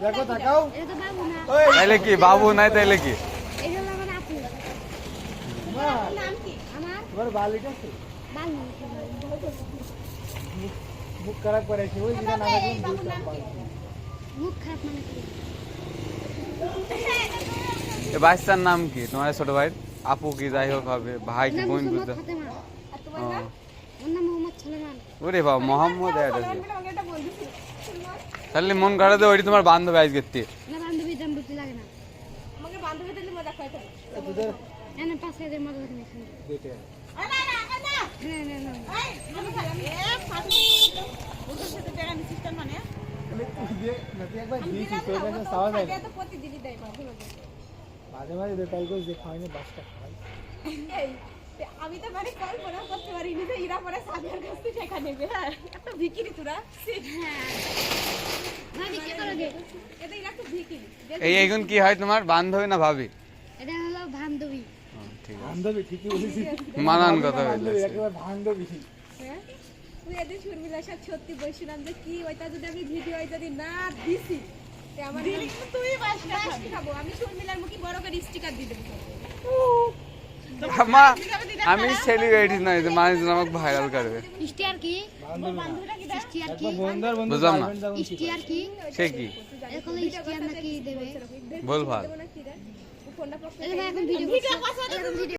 দেখো তাকাও। এটা তো বাবু না। ওই। তাইলে কি বাবু নাই তাইলে কি? তোমার বালিক আছে? মুখ খারাপ করে ওই দিনা নামে মুখ খারাপ মানে এ বাচ্চার নাম কি? তোমার ছোট ভাই? আপু কি যাই হোক হবে ভাই কি বোন বুঝতে। ওর বাবা মোহাম্মদ এটা কি? তাহলে মন খারাপ ওইটি তোমার বান্ধবী আজ গেতে না বান্ধবী দাম বুঝতে লাগে না। আমাকে বান্ধবী দিলে মজা খাইতে এনে পাঁচ হাজার দেখে। হ্যাঁ হ্যাঁ হ্যাঁ মানে? তো না। দেয় মাঝে মাঝে বেকাল করে যে খাওয়াইনি বাসটা খাই এই, আমি তো মানে কল্পনা করতে পারিনি যে ইরা পরে সাবিয়ার কাছ থেকে টাকা নেবে হ্যাঁ। এত ভিকিরি তোরা এই এখন কি হয় তোমার? বান্ধবী না ভাবি? এটা হলো বান্ধবী। ও, ঠিক আছে। বান্ধবী ঠিকই বলেছি মানান কথা বান্ধবী একেবারে বান্ধবী। হ্যাঁ? তুই এদিন শর্মিলার সাথে সত্যি বলছিলাম যে কি ওইটা যদি আমি ভিডিও যদি না দিছি তে আমার তুই বাসটা খাব। আমি শর্মিলার মুখে বড় করে স্টিকার দিয়ে দেবো। মা! আমি সেলিব্রিটি নই যে মানুষ আমাকে ভাইরাল করবে। স্টিয়ার কি? স্টিয়ার বুঝলাম না। স্টিয়ার কি? সে কি? এখন স্টিয়ার নাকি দেবে? বল ভালো এখন ভিডিও